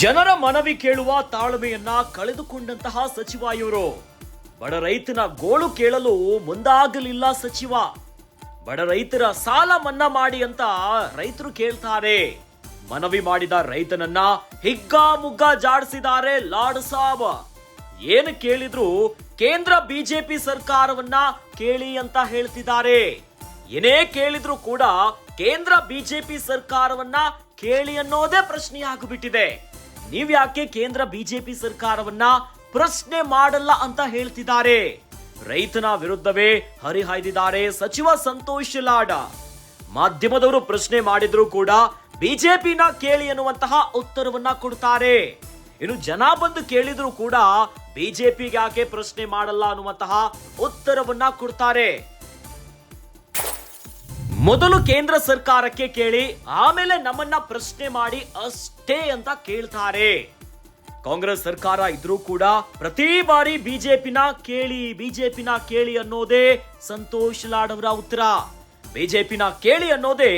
ಜನರ ಮನವಿ ಕೇಳುವ ತಾಳ್ಮೆಯನ್ನ ಕಳೆದುಕೊಂಡಂತಹ ಸಚಿವ ಇವರು. ಬಡ ರೈತನ ಗೋಳು ಕೇಳಲು ಮುಂದಾಗಲಿಲ್ಲ ಸಚಿವ. ಬಡ ರೈತರ ಸಾಲ ಮನ್ನಾ ಮಾಡಿ ಅಂತ ರೈತರು ಕೇಳ್ತಾರೆ. ಮನವಿ ಮಾಡಿದ ರೈತನನ್ನ ಹಿಗ್ಗಾಮುಗ್ಗ ಜಾಡಿಸಿದ್ದಾರೆ ಲಾಡ್ ಸಾಬ್. ಏನು ಕೇಳಿದ್ರು ಕೇಂದ್ರ ಬಿಜೆಪಿ ಸರ್ಕಾರವನ್ನ ಕೇಳಿ ಅಂತ ಹೇಳ್ತಿದ್ದಾರೆ. ಏನೇ ಕೇಳಿದ್ರು ಕೂಡ ಕೇಂದ್ರ ಬಿಜೆಪಿ ಸರ್ಕಾರವನ್ನ ಕೇಳಿ ಅನ್ನೋದೇ ಪ್ರಶ್ನೆಯಾಗ್ಬಿಟ್ಟಿದೆ. ನೀವ್ಯಾಕೆ ಕೇಂದ್ರ ಬಿಜೆಪಿ ಸರ್ಕಾರವನ್ನ ಪ್ರಶ್ನೆ ಮಾಡಲ್ಲ ಅಂತ ಹೇಳ್ತಿದ್ದಾರೆ? ರೈತನ ವಿರುದ್ಧವೇ ಹರಿಹಾಯ್ದಿದ್ದಾರೆ ಸಚಿವ ಸಂತೋಷ್ ಲಾಡ. ಮಾಧ್ಯಮದವರು ಪ್ರಶ್ನೆ ಮಾಡಿದ್ರು ಕೂಡ ಬಿಜೆಪಿನ ಕೇಳಿ ಎನ್ನುವಂತಹ ಉತ್ತರವನ್ನ ಕೊಡ್ತಾರೆ. ಇನ್ನು ಜನ ಬಂದು ಕೇಳಿದ್ರು ಕೂಡ ಬಿಜೆಪಿಗೆ ಯಾಕೆ ಪ್ರಶ್ನೆ ಮಾಡಲ್ಲ ಅನ್ನುವಂತಹ ಉತ್ತರವನ್ನ ಕೊಡ್ತಾರೆ. ಮೊದಲು ಕೇಂದ್ರ ಸರ್ಕಾರಕ್ಕೆ ಕೇಳಿ, ಆಮೇಲೆ ನಮ್ಮನ್ನ ಪ್ರಶ್ನೆ ಮಾಡಿ ಅಷ್ಟೇ ಅಂತ ಕೇಳ್ತಾರೆ. ಕಾಂಗ್ರೆಸ್ ಸರ್ಕಾರ ಇದ್ರೂ ಕೂಡ ಪ್ರತಿ ಬಾರಿ ಬಿಜೆಪಿನ ಕೇಳಿ ಬಿಜೆಪಿನ ಕೇಳಿ ಅನ್ನೋದೇ ಸಂತೋಷ್ ಲಾಡ್ ಅವರ ಉತ್ತರ. ಬಿಜೆಪಿನ ಕೇಳಿ ಅನ್ನೋದೇ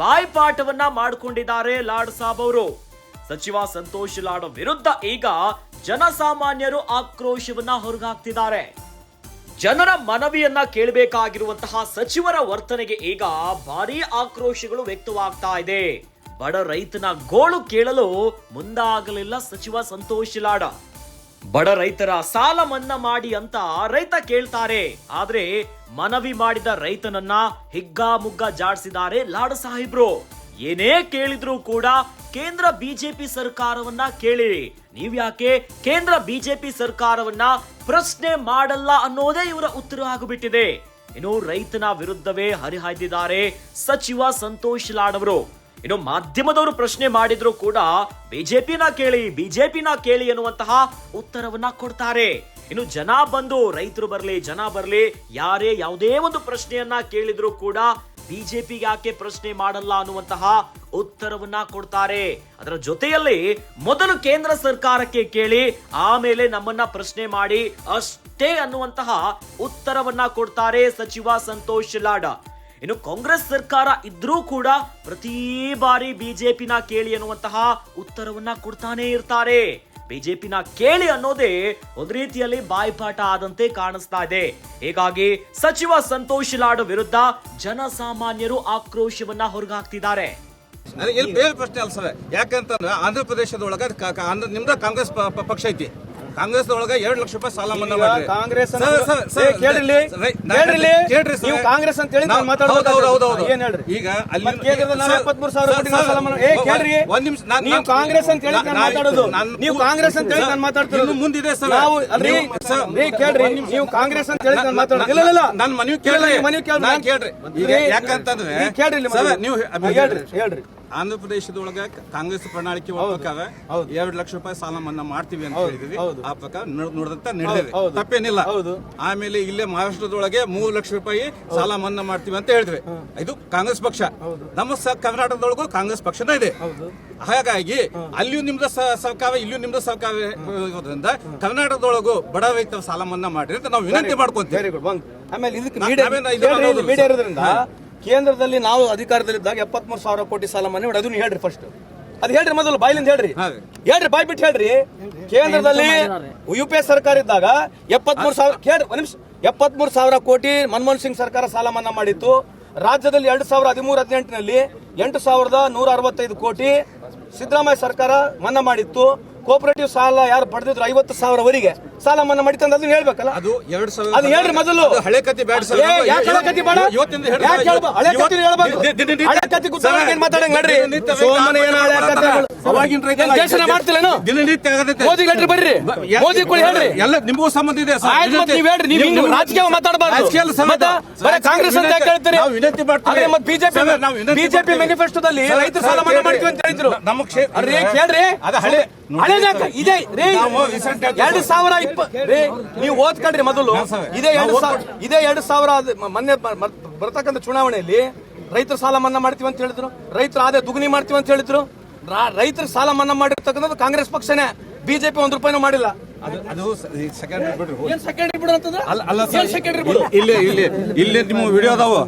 ಬಾಯ್ಪಾಠವನ್ನ ಮಾಡಿಕೊಂಡಿದ್ದಾರೆ ಲಾಡ್ ಸಾಬ್ ಅವರು. ಸಚಿವ ಸಂತೋಷ್ ಲಾಡ್ ವಿರುದ್ಧ ಈಗ ಜನಸಾಮಾನ್ಯರು ಆಕ್ರೋಶವನ್ನ ಹೊರಗಾಕ್ತಿದ್ದಾರೆ. ಜನರ ಮನವಿಯನ್ನ ಕೇಳಬೇಕಾಗಿರುವಂತಹ ಸಚಿವರ ವರ್ತನೆಗೆ ಈಗ ಭಾರಿ ಆಕ್ರೋಶಗಳು ವ್ಯಕ್ತವಾಗ್ತಾ ಇದೆ. ಬಡ ರೈತನ ಗೋಳು ಕೇಳಲು ಮುಂದಾಗಲಿಲ್ಲ ಸಚಿವ ಸಂತೋಷ್ ಲಾಡ. ಬಡ ರೈತರ ಸಾಲ ಮನ್ನಾ ಮಾಡಿ ಅಂತ ರೈತ ಕೇಳ್ತಾರೆ. ಆದ್ರೆ ಮನವಿ ಮಾಡಿದ ರೈತನನ್ನ ಹಿಗ್ಗಾಮುಗ್ಗ ಜಾಡಿಸಿದ್ದಾರೆ ಲಾಡ ಸಾಹೇಬ್ರು. ಏನೇ ಕೇಳಿದ್ರು ಕೂಡ ಕೇಂದ್ರ ಬಿಜೆಪಿ ಸರ್ಕಾರವನ್ನ ಕೇಳಿ ನೀವ್ಯಾಕೆ ಕೇಂದ್ರ ಬಿಜೆಪಿ ಸರ್ಕಾರವನ್ನ ಪ್ರಶ್ನೆ ಮಾಡಲ್ಲ ಅನ್ನೋದೇ ಇವರ ಉತ್ತರ ಆಗಿಬಿಟ್ಟಿದೆ. ಇನ್ನು ರೈತನ ವಿರುದ್ಧವೇ ಹರಿಹಾಯ್ದಿದ್ದಾರೆ ಸಚಿವ ಸಂತೋಷ್ ಲಾಡ್ ಅವರು. ಇನ್ನು ಮಾಧ್ಯಮದವರು ಪ್ರಶ್ನೆ ಮಾಡಿದ್ರು ಕೂಡ ಬಿಜೆಪಿನ ಕೇಳಿ ಬಿಜೆಪಿನ ಕೇಳಿ ಎನ್ನುವಂತಹ ಉತ್ತರವನ್ನ ಕೊಡ್ತಾರೆ. ಇನ್ನು ಜನ ಬಂದು ರೈತರು ಬರ್ಲಿ, ಜನ ಬರ್ಲಿ, ಯಾರೇ ಯಾವುದೇ ಒಂದು ಪ್ರಶ್ನೆಯನ್ನ ಕೇಳಿದ್ರು ಕೂಡ ಬಿಜೆಪಿಗೆ ಯಾಕೆ ಪ್ರಶ್ನೆ ಮಾಡಲ್ಲ ಅನ್ನುವಂತಹ ಉತ್ತರವನ್ನ ಕೊಡ್ತಾರೆ. ಅದರ ಜೊತೆಯಲ್ಲಿ ಮೊದಲು ಕೇಂದ್ರ ಸರ್ಕಾರಕ್ಕೆ ಕೇಳಿ, ಆಮೇಲೆ ನಮ್ಮನ್ನ ಪ್ರಶ್ನೆ ಮಾಡಿ ಅಷ್ಟೇ ಅನ್ನುವಂತಹ ಉತ್ತರವನ್ನ ಕೊಡ್ತಾರೆ ಸಚಿವ ಸಂತೋಷ್ ಲಾಡ್. ಇನ್ನು ಕಾಂಗ್ರೆಸ್ ಸರ್ಕಾರ ಇದ್ರೂ ಕೂಡ ಪ್ರತಿ ಬಾರಿ ಬಿಜೆಪಿನ ಕೇಳಿ ಅನ್ನುವಂತಹ ಉತ್ತರವನ್ನ ಕೊಡ್ತಾನೆ ಇರ್ತಾರೆ. ಬಿಜೆಪಿನ ಕೇಳಿ ಅನ್ನೋದೇ ಒಂದು ರೀತಿಯಲ್ಲಿ ಬಾಯ್ಪಾಠ ಆದಂತೆ ಕಾಣಿಸ್ತಾ ಇದೆ. ಹೀಗಾಗಿ ಸಚಿವ ಸಂತೋಷ್ ಲಾಡ್ ವಿರುದ್ಧ ಜನಸಾಮಾನ್ಯರು ಆಕ್ರೋಶವನ್ನ ಹೊರಗಾಕ್ತಿದ್ದಾರೆ. ಪ್ರಶ್ನೆ ಅಲ್ಲ ಸರ್ ಯಾಕಂತಂದ್ರೆ ಆಂಧ್ರ ಪ್ರದೇಶದೊಳಗ ನಿಮ್ದ ಕಾಂಗ್ರೆಸ್ ಪಕ್ಷ ಐತಿ. ಕಾಂಗ್ರೆಸ್ ಒಳಗೆ ಎರಡ್ ಲಕ್ಷ ರೂಪಾಯಿ ಸಾಲ ಮನ್ನಾ ಮಾಡಿ ಕಾಂಗ್ರೆಸ್ ಸರ್, ಅನ್ನೋದು- ಸರ್, ಸರ್, ಏ, ಕೇಳ್ರಿಲ್ಲಿ, ರೈ- ನಾ- ಕೇಳ್ರಿಲ್ಲಿ. ಕೇಳ್ರಿ ನೀವು ಕಾಂಗ್ರೆಸ್ ಅಂತ ಹೇಳಿ ಹೌದು. ಏನ್ ಹೇಳ್ರಿ? ಈಗ ಅಲ್ಲಿ ಕೇಂದ್ರದಲ್ಲಿ ನಾವು ಸರ್, 73 ಸಾವಿರ ಏ, ಕೇಳ್ರಿ. ಒಂದ್ ನಿಮಿಷ ನೀವು ಕಾಂಗ್ರೆಸ್ ಅಂತ ಹೇಳಿ ನಾನು ಮಾತಾಡೋದು ನೀವು ಕಾಂಗ್ರೆಸ್ ಅಂತ ಹೇಳಿ ನಾನು ಮಾತಾಡ್ತಿರೋದು ಇನ್ನು ಮುಂದಿದೆ ಸರ್ ನಾವು ಅಲ್ರಿ ಕೇಳ್ರಿ ನೀವು ಕಾಂಗ್ರೆಸ್ ಅಂತ ಹೇಳಿ ನಾನು ಮಾತಾಡೋದು ಇಲ್ಲ ಇಲ್ಲ, ನನ್ನ ಮನವಿ ಕೇಳ್ರಿ ನೀವು ಮನವಿ ಕೇಳ್ರಿ. ನಾನ್ ಕೇಳ್ರಿ ಯಾಕಂತಂದ್ರೆ ಕೇಳ್ರಿ. ನೀವು ಹೇಳ್ರಿ ಹೇಳ್ರಿ ಆಂಧ್ರ ಪ್ರದೇಶದೊಳಗೆ ಕಾಂಗ್ರೆಸ್ ಪ್ರಣಾಳಿಕೆ. ಎರಡು ಲಕ್ಷ ರೂಪಾಯಿ ಸಾಲ ಮನ್ನಾ ಮಾಡ್ತೀವಿ ಅಂತ ಹೇಳಿದ್ವಿ. ಆ ಪ್ರಕಾರ ನೋಡಿದಂತ ನಡೆದಿದೆ. ತಪ್ಪೇನಿಲ್ಲ. ಹೌದು. ಆಮೇಲೆ ಇಲ್ಲೇ ಮಹಾರಾಷ್ಟ್ರದೊಳಗೆ ಮೂರು ಲಕ್ಷ ರೂಪಾಯಿ ಸಾಲ ಮನ್ನಾ ಮಾಡ್ತೀವಿ ಅಂತ ಹೇಳಿದ್ವಿ. ಇದು ಕಾಂಗ್ರೆಸ್ ಪಕ್ಷ. ನಮ್ಮ ಸ- ಕರ್ನಾಟಕದೊಳಗೂ ಕಾಂಗ್ರೆಸ್ ಪಕ್ಷನ ಇದೆ. ಹಾಗಾಗಿ ಅಲ್ಲಿಯೂ ನಿಮ್ದು ಸರ್ಕಾರ ಇಲ್ಲಿಯೂ ನಿಮ್ದು ಸರ್ಕಾರ ಇರೋದ್ರಿಂದ ಕರ್ನಾಟಕದೊಳಗೂ ಬಡ ರೈತರ ಸಾಲ ಮನ್ನಾ ಮಾಡ್ರಿ ಅಂತ ನಾವು ವಿನಂತಿ ಮಾಡ್ಕೊಂತೀವಿ. ಆಮೇಲೆ ಇದಕ್ಕೆ ಕೇಂದ್ರದಲ್ಲಿ ನಾವು ಅಧಿಕಾರದಲ್ಲಿದ್ದಾಗ ಎಪ್ಪತ್ಮೂರು ಸಾವಿರ ಕೋಟಿ ಸಾಲ ಮನೆ ಮಾಡಿ ಅದನ್ನು ಹೇಳ್ರಿ ಫಸ್ಟ್ ಅದು ಹೇಳ್ರಿ ಮೊದಲು ಬಾಯ್ಲಿಂದ ಹೇಳ್ರಿ. ಹೇಳ್ರಿ ಬಾಯ್ ಬಿಟ್ಟು ಹೇಳ್ರಿ. ಕೇಂದ್ರದಲ್ಲಿ ಯು ಪಿ ಎ ಸರ್ಕಾರ ಇದ್ದಾಗ ಎಪ್ಪತ್ಮೂರು ಸಾವಿರ ಕೇಳ್ರಿ ಒಂದ್ ನಿಮಿಷ. ಎಪ್ಪತ್ಮೂರು ಸಾವಿರ ಕೋಟಿ ಮನಮೋಹನ್ ಸಿಂಗ್ ಸರ್ಕಾರ ಸಾಲ ಮನ್ನಾ ಮಾಡಿತ್ತು. ರಾಜ್ಯದಲ್ಲಿ ಎರಡು ಸಾವಿರ ಹದಿಮೂರು ಹದಿನೆಂಟಿನಲ್ಲಿ ಎಂಟು ಸಾವಿರದ ನೂರ ಅರವತ್ತೈದು ಕೋಟಿ ಸಿದ್ದರಾಮಯ್ಯ ಸರ್ಕಾರ ಮನ್ನಾ ಮಾಡಿತ್ತು. ಕೋಪರೇಟಿವ್ ಸಾಲ ಯಾರು ಪಡೆದಿದ್ರು ಐವತ್ತು ಸಾವಿರವರೆಗೆ. ಸಾಲ ಮನ್ನಾ ಮಾಡಿತ್ತು ಅದನ್ನ ಹೇಳ್ಬೇಕಲ್ಲ ಅದು ಎರಡ್ ಸಾವಿರ ಅದು ಹೇಳ್ರಿ ಮೊದಲು. ಹಳೆ ಕತಿ ಬ್ಯಾಡ್ ಸರ್ ಯಾಕೆ ಹಳೆ ಕತೆ ಬೇಡ? ಇವತ್ತಿಂದ ಹೇಳ್ರಿ ಯಾಕ್ ಹಳೆ ಕತಿ ಹೇಳ್ಬೇಕು. ಹಳೆ ಕತೆ ಗೊತ್ತಾಗಲ್ಲ, ಏನ್ ಮಾತಾಡಂಗ್ ನಡ್ರಿ. ಸೋಮನ ಏನ ಹಳೆ ಕತೆಗಳು. ಅವಾಗಿನ ರೈತ ದೇಶನ ಮಾಡ್ತಿಲ್ಲೇನು? ದಿನನಿತ್ಯ ಆಗತೈತೆ. ಮೋದಿ ಹೇಳ್ರಿ ಬರ್ರಿ ಮೋದಿ ಕೂಡ ಹೇಳ್ರಿ ಎಲ್ಲ ನಿಮಗೂ ಸಂಬಂಧ ಇದೆ ಸರ್. ಆಯ್ತು ಮತ್ತೆ ನೀವ್ ಹೇಳ್ರಿ ನೀವು ಹಿಂಗ್ ರಾಜಕೀಯ ಮಾತಾಡಬಾರ್ದು ರಾಜಕೀಯ ಸರ್ ಬರೀ ಕಾಂಗ್ರೆಸ್ ಅಂತ ಯಾಕೆ ಹೇಳ್ತೀರಿ ನಾವು ವಿನಂತಿ ಮಾಡ್ತೀವಿ. ಮತ್ತೆ ಬಿಜೆಪಿ ನಾವು ಬಿಜೆಪಿ. ಮ್ಯಾನಿಫೆಸ್ಟೋದಲ್ಲಿ ರೈತರು ಸಾಲ ಮನ್ನಾ ಮಾಡ್ತೀವಿ ಅಂತ ಹೇಳಿದ್ರು ನಮ್ಮ ಕ್ಷೇತ್ರ- ಅರೇ ಕೇಳ್ರಿ ಅದು ಹಳೆ ಇದೆ ರೀ ಎರಡು ಸಾವಿರ ರೀ ನೀವು ಓದ್ಕೊಂಡ್ರಿ ಮೊದಲು. ಇದೇ ಎರಡು ಸಾವಿರ ಇದೇ ಎರಡು ಸಾವಿರ ಮೊನ್ನೆ ಬರ್ತಕ್ಕಂಥ ಚುನಾವಣೆಯಲ್ಲಿ ರೈತರ ಸಾಲ ಮನ್ನಾ ಮಾಡ್ತೀವಿ ಅಂತ ಹೇಳಿದ್ರು. ರೈತರ ಆದಾಯ ದುಗ್ನಿ ಮಾಡ್ತೀವಿ ಅಂತ ಹೇಳಿದ್ರು. ರೈತರ ಸಾಲ ಮನ್ನಾ ಮಾಡಿರ್ತಕ್ಕಂಥದ್ದು ಕಾಂಗ್ರೆಸ್ ಪಕ್ಷನೇ. ಬಿಜೆಪಿ ಒಂದ್ ರೂಪಾಯಿನೂ ಮಾಡಿಲ್ಲ. ಇಲ್ಲಿ ಇಲ್ಲಿ ಇಲ್ಲಿ ನಿಮ್ಮ ವಿಡಿಯೋ ಅದಾವು.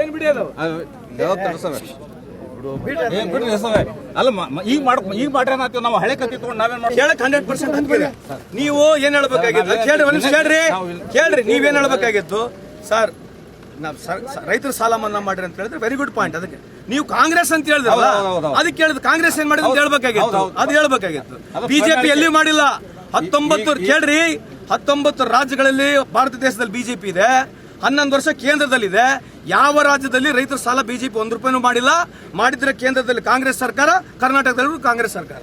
ಏನ್ ಬಿಡಿಯೋದು ಅದು ಅಲ್ಲ ಈಗ ಮಾಡ್ ಈಗ ಮಾಡ್ರಿ ನಾವು ಹಳೆ ಕತ್ತಿ ತಗೊಂಡು ನಾವೇನ್ ಕೇಳಕ್ ಹಂಡ್ರೆಡ್ ಪರ್ಸೆಂಟ್ ನೀವು ಏನ್ ಹೇಳ್ಬೇಕಾಗಿತ್ತು ಕೇಳ್ರಿ ಒಂದ್ ನಿಮಿಷ ಕೇಳ್ರಿ. ಕೇಳ್ರಿ ನೀವೇನ್ ಹೇಳ್ಬೇಕಾಗಿತ್ತು ಸರ್ ನಾವ್ ರೈತರ ಸಾಲ ಮನ್ನಾ ಮಾಡ್ರಿ ಅಂತ ಹೇಳಿದ್ರೆ ವೆರಿ ಗುಡ್ ಪಾಯಿಂಟ್ ಅದಕ್ಕೆ ನೀವು ಕಾಂಗ್ರೆಸ್ ಅಂತ ಹೇಳಿದ್ರಲ್ಲ. ಅದಕ್ಕೆ ಹೇಳಿದ್ ಕಾಂಗ್ರೆಸ್ ಏನ್ ಮಾಡಿದ್ರೆ ಅಂತ ಹೇಳ್ಬೇಕಾಗಿತ್ತು. ಅದು ಹೇಳ್ಬೇಕಾಗಿತ್ತು. ಬಿಜೆಪಿ ಎಲ್ಲಿ ಮಾಡಿಲ್ಲ? ಹತ್ತೊಂಬತ್ತು ಕೇಳ್ರಿ ಹತ್ತೊಂಬತ್ತು ರಾಜ್ಯಗಳಲ್ಲಿ ಭಾರತ ದೇಶದಲ್ಲಿ ಬಿಜೆಪಿ ಇದೆ. ಹನ್ನೊಂದು ವರ್ಷ ಕೇಂದ್ರದಲ್ಲಿದೆ. ಯಾವ ರಾಜ್ಯದಲ್ಲಿ ರೈತರ ಸಾಲ ಬಿಜೆಪಿ ಒಂದು ರೂಪಾಯಿನೂ ಮಾಡಿಲ್ಲ? ಮಾಡಿದ್ರೆ ಕೇಂದ್ರದಲ್ಲಿ ಕಾಂಗ್ರೆಸ್ ಸರ್ಕಾರ ಕರ್ನಾಟಕದಲ್ಲೂ ಕಾಂಗ್ರೆಸ್ ಸರ್ಕಾರ.